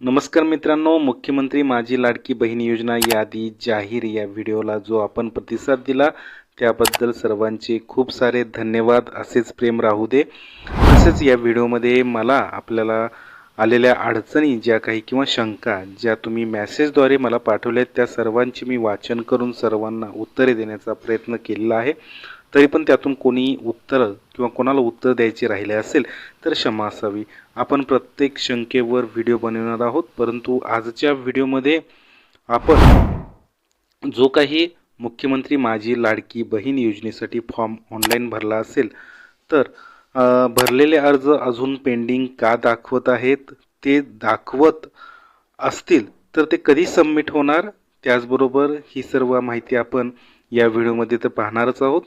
नमस्कार मित्रांनो मुख्यमंत्री माझी लाडकी बहीण योजना यादी जाहीर. या व्हिडिओला जो आपण प्रतिसाद दिला त्याबद्दल सर्वांचे खूप सारे धन्यवाद. असेच प्रेम राहू दे. तसेच या व्हिडिओमध्ये मला आपल्याला आलेल्या अडचणी ज्या काही किंवा शंका ज्या तुम्ही मॅसेजद्वारे मला पाठवल्या त्या सर्वांची मी वाचन करून सर्वांना उत्तरे देण्याचा प्रयत्न केलेला आहे. तरी पण त्यातून कोणी उत्तर किंवा कोणाला उत्तर द्यायचे राहिले असेल तर क्षमा असावी. आपण प्रत्येक शंकेवर व्हिडिओ बनवणार आहोत परंतु आजच्या व्हिडिओमध्ये आपण जो काही मुख्यमंत्री माझी लाडकी बहीण योजनेसाठी फॉर्म ऑनलाईन भरला असेल तर भरलेले अर्ज अजून पेंडिंग का दाखवत आहेत ते दाखवत असतील तर ते कधी सबमिट होणार? त्याचबरोबर ही सर्व माहिती आपण या व्हिडिओमध्ये तर पाहणारच आहोत.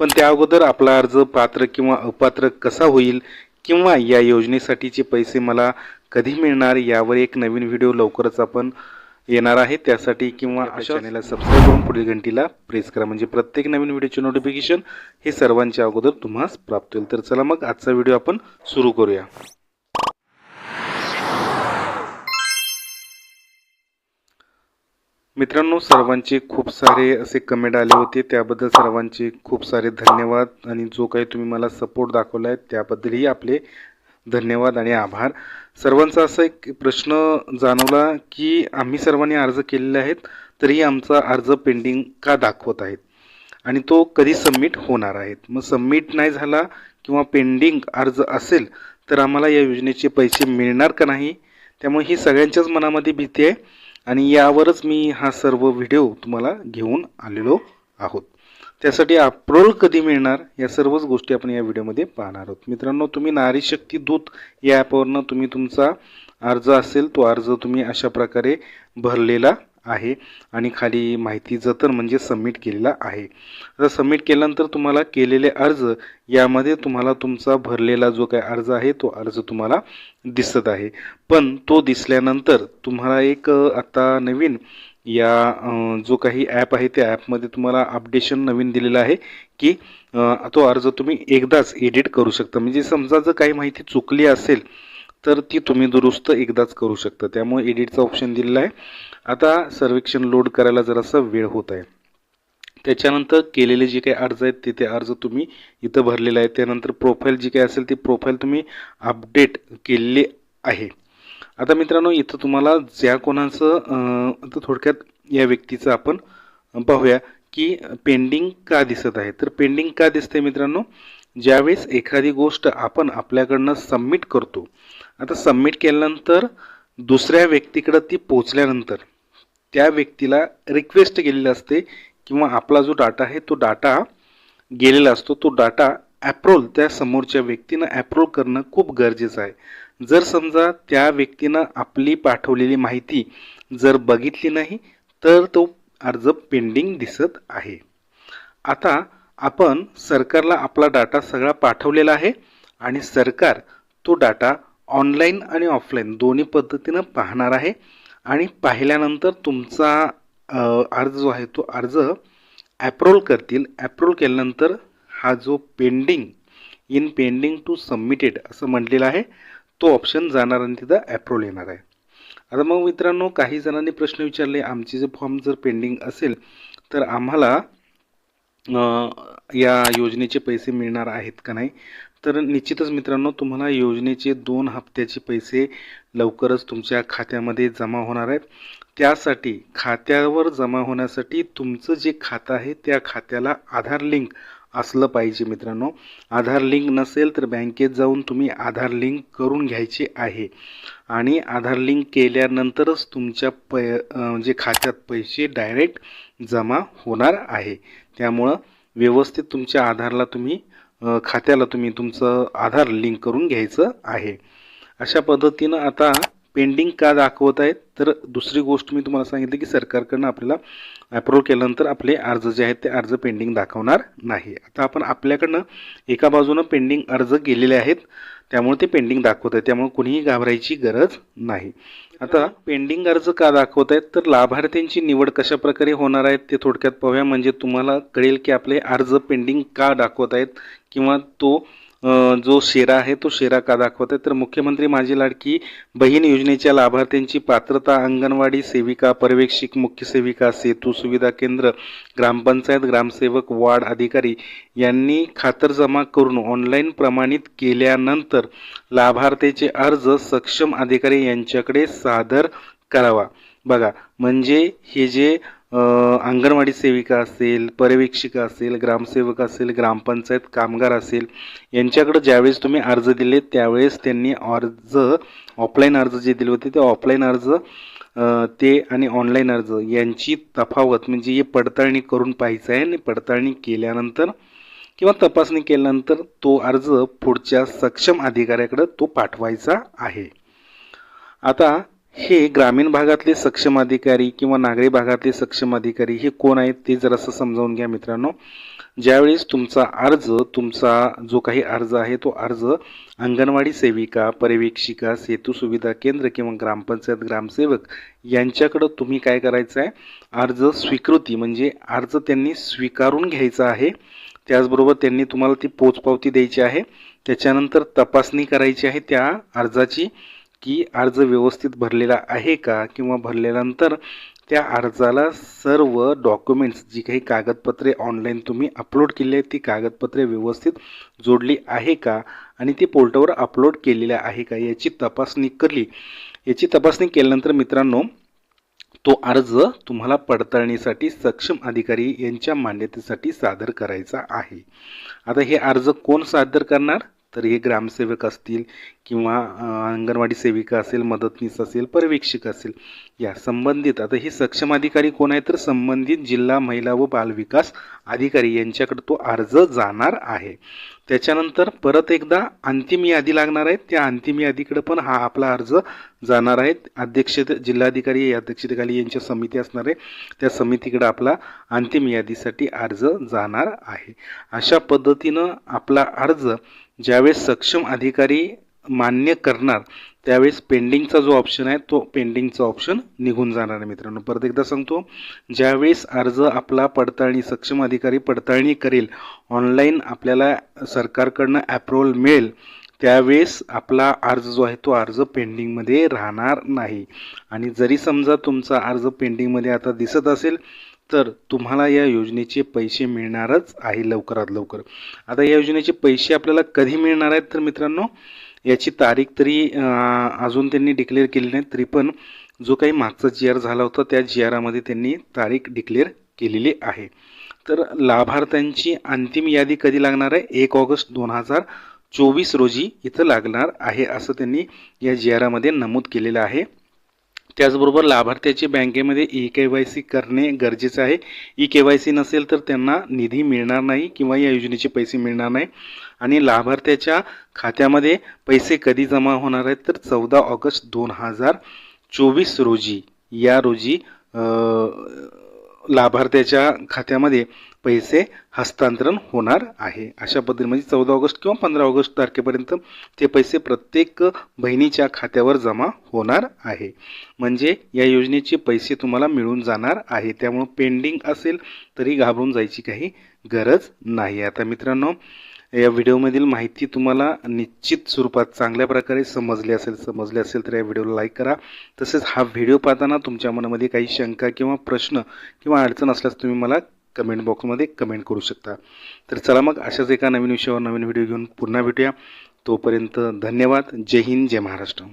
पण त्या अगोदर आपला अर्ज पात्र किंवा अपात्र कसा होईल किंवा या योजनेसाठीचे पैसे मला कधी मिळणार यावर एक नवीन व्हिडिओ लवकरच आपण येणार आहे. त्यासाठी किंवा अशा चॅनलला सबस्क्राईब करून पुढील घंटीला प्रेस करा. म्हणजे प्रत्येक नवीन व्हिडिओचे नोटिफिकेशन हे सर्वांच्या अगोदर तुम्हाला प्राप्त होईल. तर चला मग आजचा व्हिडिओ आपण सुरू करूया. मित्रांनो सर्वांचे खूप सारे असे कमेंट आले होते. त्याबद्दल सर्वांचे खूप सारे धन्यवाद. आणि जो काही तुम्ही मला सपोर्ट दाखवला आहे त्याबद्दलही आपले धन्यवाद आणि आभार. सर्वांचा असा एक प्रश्न जाणवला की आम्ही सर्वांनी अर्ज केलेले आहेत तरीही आमचा अर्ज पेंडिंग का दाखवत आहेत? आणि तो कधी सबमिट होणार आहेत? मग सबमिट नाही झाला किंवा पेंडिंग अर्ज असेल तर आम्हाला या योजनेचे पैसे मिळणार का नाही? त्यामुळे ही सगळ्यांच्याच मनामध्ये भीती आहे. आणि यावरच मी हा सर्व व्हिडिओ तुम्हाला घेऊन आलेलो आहोत. त्यासाठी अप्रोल कधी मिळणार या सर्वच गोष्टी आपण या व्हिडिओमध्ये पाहणार आहोत. मित्रांनो तुम्ही नारी शक्ती दूत या ॲपवरनं तुम्ही तुमचा अर्ज असेल तो अर्ज तुम्ही अशा प्रकारे भरलेला आहे. आणि खाली माहिती जतन म्हणजे सबमिट केलेला आहे. आता सबमिट केल्यानंतर तुम्हाला केलेले अर्ज यामध्ये तुम्हाला तुमचा भरलेला जो काही अर्ज आहे तो अर्ज तुम्हाला दिसत आहे. पण तो दिसल्यानंतर तुम्हाला एक आता नवीन या जो काही ॲप आहे त्या ॲपमध्ये तुम्हाला अपडेशन नवीन दिलेलं आहे की तो अर्ज तुम्ही एकदाच एडिट करू शकता. म्हणजे समजा जर काही माहिती चुकली असेल तर ती तुम्ही दुरुस्त एकदाच करू शकता. त्यामुळे एडिटचा ऑप्शन दिलेला आहे. आता सर्वेक्षण लोड करायला जरासा वेळ होत आहे. त्याच्यानंतर केलेले जे काही अर्ज आहेत ते ते अर्ज तुम्ही इथं भरलेले आहेत. त्यानंतर प्रोफाईल जी काही असेल ती प्रोफाईल तुम्ही अपडेट केलेली आहे. आता मित्रांनो इथं तुम्हाला ज्या कोणाचं आता थोडक्यात या व्यक्तीचं आपण पाहूया की पेंडिंग का दिसत आहे. तर पेंडिंग का दिसते मित्रांनो ज्यावेळेस एखादी गोष्ट आपण आपल्याकडनं सबमिट करतो आता सबमिट केल्यानंतर दुसऱ्या व्यक्तीकडं ती पोचल्यानंतर त्या व्यक्तीला रिक्वेस्ट केलेली असते किंवा आपला जो डाटा आहे तो डाटा गेलेला असतो. तो डाटा ॲप्रोल त्या समोरच्या व्यक्तीनं ॲप्रोल करणं खूप गरजेचं आहे. जर समजा त्या व्यक्तीनं आपली पाठवलेली माहिती जर बघितली नाही तर तो अर्ज पेंडिंग दिसत आहे. आता आपण सरकारला आपला डाटा सगळा पाठवलेला आहे आणि सरकार तो डाटा ऑनलाईन आणि ऑफलाईन दोन्ही पद्धतीनं पाहणार आहे. आणि पाहिल्यानंतर तुमचा अर्ज जो आहे तो अर्ज ॲप्रोल करतील. ॲप्रोल केल्यानंतर हा जो pending in pending to submitted असं म्हटलेलं आहे तो ऑप्शन जाणार आणि तिथं ॲप्रोल येणार आहे. आता मग मित्रांनो काही जणांनी प्रश्न विचारले आमचे जे फॉर्म जर पेंडिंग असेल तर आम्हाला या योजनेचे पैसे मिळणार आहेत का नाही? तर निश्चितच मित्रांनो तुम्हाला योजनेचे दोन हप्त्याचे पैसे लवकरच तुमच्या खात्यामध्ये जमा होणार आहेत. त्यासाठी खात्यावर जमा होण्यासाठी तुमचं जे खातं आहे त्या खात्याला आधार लिंक असलं पाहिजे मित्रांनो. आधार लिंक नसेल तर बँकेत जाऊन तुम्ही आधार लिंक करून घ्यायचे आहे. आणि आधार लिंक केल्यानंतरच तुमच्या पै जे खात्यात पैसे डायरेक्ट जमा होणार आहे. त्यामुळं व्यवस्थित तुमच्या आधारला तुम्ही खात्याला तुम्ही तुमचं आधार लिंक करून घ्यायचं आहे. अशा पद्धतीनं आता पेंडिंग का दाखवत आहेत तर दुसरी गोष्ट मी तुम्हाला सांगितली की सरकारकडनं आपल्याला अप्रूव्ह केल्यानंतर आपले अर्ज जे आहेत ते अर्ज पेंडिंग दाखवणार नाही. आता आपण आपल्याकडनं एका बाजूनं पेंडिंग अर्ज गेलेले आहेत त्यामुळे ते पेंडिंग दाखवत आहेत त्यामुळे कुणीही घाबरायची गरज नाही. आता पेंडिंग अर्ज का दाखवत आहेत तर लाभार्थ्यांची निवड कशा प्रकारे होणार आहे ते थोडक्यात पाहूया. म्हणजे तुम्हाला कळेल की आपले अर्ज पेंडिंग का दाखवत आहेत किंवा तो जो शेरा आहे तो शेरा का दाखवत आहे तर मुख्यमंत्री माझी लाडकी बहीण योजनेच्या लाभार्थ्यांची पात्रता अंगणवाडी सेविका पर्यवेक्षिक मुख्य सेविका सेतू सुविधा केंद्र ग्रामपंचायत ग्रामसेवक वार्ड अधिकारी यांनी खातरजमा करून ऑनलाईन प्रमाणित केल्यानंतर लाभार्थीचे अर्ज सक्षम अधिकारी यांच्याकडे सादर करावा. बघा म्हणजे हे जे अंगणवाडी सेविका असेल पर्यवेक्षिका असेल ग्रामसेवक असेल ग्रामपंचायत कामगार असेल यांच्याकडे ज्यावेळेस तुम्ही अर्ज दिले त्यावेळेस त्यांनी अर्ज ऑफलाईन अर्ज जे दिले होते ते ऑफलाईन अर्ज ते आणि ऑनलाईन अर्ज यांची तफावत म्हणजे हे पडताळणी करून पाहायचं आहे आणि पडताळणी केल्यानंतर किंवा तपासणी केल्यानंतर तो अर्ज पुढच्या सक्षम अधिकाऱ्याकडे तो पाठवायचा आहे. आता हे ग्रामीण भागातले सक्षम अधिकारी किंवा नागरी भागातले सक्षम अधिकारी हे कोण आहेत ते जरासं समजावून घ्या मित्रांनो. ज्यावेळेस तुमचा अर्ज तुमचा जो काही अर्ज आहे तो अर्ज अंगणवाडी सेविका पर्यवेक्षिका सेतू सुविधा केंद्र किंवा ग्रामपंचायत ग्रामसेवक यांच्याकडं तुम्ही काय करायचं आहे अर्ज स्वीकृती म्हणजे अर्ज त्यांनी स्वीकारून घ्यायचा आहे. त्याचबरोबर त्यांनी तुम्हाला ती पोचपावती द्यायची आहे. त्याच्यानंतर तपासणी करायची आहे त्या अर्जाची. की अर्ज व्यवस्थित भरलेला आहे का किंवा भरल्यानंतर त्या अर्जाला सर्व डॉक्युमेंट्स जी काही कागदपत्रे ऑनलाईन तुम्ही अपलोड केली आहेत ती कागदपत्रे व्यवस्थित जोडली आहे का आणि ती पोर्टलवर अपलोड केलेल्या आहे का याची तपासणी करली. याची तपासणी केल्यानंतर मित्रांनो तो अर्ज तुम्हाला पडताळणीसाठी सक्षम अधिकारी यांच्या मान्यतेसाठी सादर करायचा आहे. आता हे अर्ज कोण सादर करणार? तर हे ग्रामसेवक असतील किंवा अंगणवाडी सेविका असेल मदतनीस असेल पर्यवेक्षक असेल या संबंधित आता हे सक्षम अधिकारी कोण आहे तर संबंधित जिल्हा महिला व बालविकास अधिकारी यांच्याकडे तो अर्ज जाणार आहे. त्याच्यानंतर परत एकदा अंतिम यादी लागणार आहे. त्या अंतिम यादीकडे पण हा आपला अर्ज जाणार आहे. अध्यक्ष जिल्हाधिकारी अध्यक्षतेखाली यांच्या समिती असणार आहे. त्या समितीकडे आपला अंतिम यादीसाठी अर्ज जाणार आहे. अशा पद्धतीनं आपला अर्ज ज्यावेळेस सक्षम अधिकारी मान्य करणार त्यावेळेस पेंडिंगचा जो ऑप्शन आहे तो पेंडिंगचा ऑप्शन निघून जाणार आहे मित्रांनो. परत एकदा सांगतो ज्यावेळेस अर्ज आपला पडताळणी सक्षम अधिकारी पडताळणी करेल ऑनलाईन आपल्याला सरकारकडनं ॲप्रुव्हल मिळेल त्यावेळेस आपला अर्ज जो आहे तो अर्ज पेंडिंगमध्ये राहणार नाही. आणि जरी समजा तुमचा अर्ज पेंडिंगमध्ये आता दिसत असेल तर तुम्हाला या योजनेचे पैसे मिळणारच आहे लवकरात लवकर. आता या योजनेचे पैसे आपल्याला कधी मिळणार आहेत तर मित्रांनो याची तारीख तरी अजून त्यांनी डिक्लेअर केली नाही तरी पण जो काही मागचा जी आर झाला होता त्या जी आरामध्ये त्यांनी तारीख डिक्लेअर केलेली आहे. तर लाभार्थ्यांची अंतिम यादी कधी लागणार आहे? एक ऑगस्ट दोन हजार चोवीस रोजी इथं लागणार आहे असं त्यांनी या जी आरामध्ये नमूद केलेलं आहे. त्याचबरोबर लाभार्थ्याची बँकेमध्ये ई के वाय सी करणे गरजेचं आहे. ई के वाय सी नसेल तर त्यांना निधी मिळणार नाही किंवा या योजनेचे पैसे मिळणार नाही. आणि लाभार्थ्याच्या खात्यामध्ये पैसे कधी जमा होणार आहेत तर चौदा ऑगस्ट दोन हजार चोवीस रोजी. या रोजी लाभार्थ्याच्या खात्यामध्ये पैसे हस्तांतरण होणार आहे. अशा पद्धतीने म्हणजे चौदा ऑगस्ट किंवा पंधरा ऑगस्ट तारखेपर्यंत ते पैसे प्रत्येक बहिणीच्या खात्यावर जमा होणार आहे. म्हणजे या योजनेचे पैसे तुम्हाला मिळून जाणार आहे. त्यामुळं पेंडिंग असेल तरी घाबरून जायची काही गरज नाही. आता मित्रांनो या व्हिडिओमधील माहिती तुम्हाला निश्चित स्वरूपात चांगल्या प्रकारे समजली असेल समजली असेल तर या व्हिडिओला लाईक करा. तसेच हा व्हिडिओ पाहताना तुमच्या मनामध्ये काही शंका किंवा प्रश्न किंवा अडचण असल्यास तुम्ही मला कमेंट बॉक्समध्ये कमेंट करू शकता. तर चला मग अशाच एका नवीन विषयावर नवीन व्हिडिओ घेऊन पुन्हा भेटूया. तोपर्यंत धन्यवाद. जय हिंद जय महाराष्ट्र.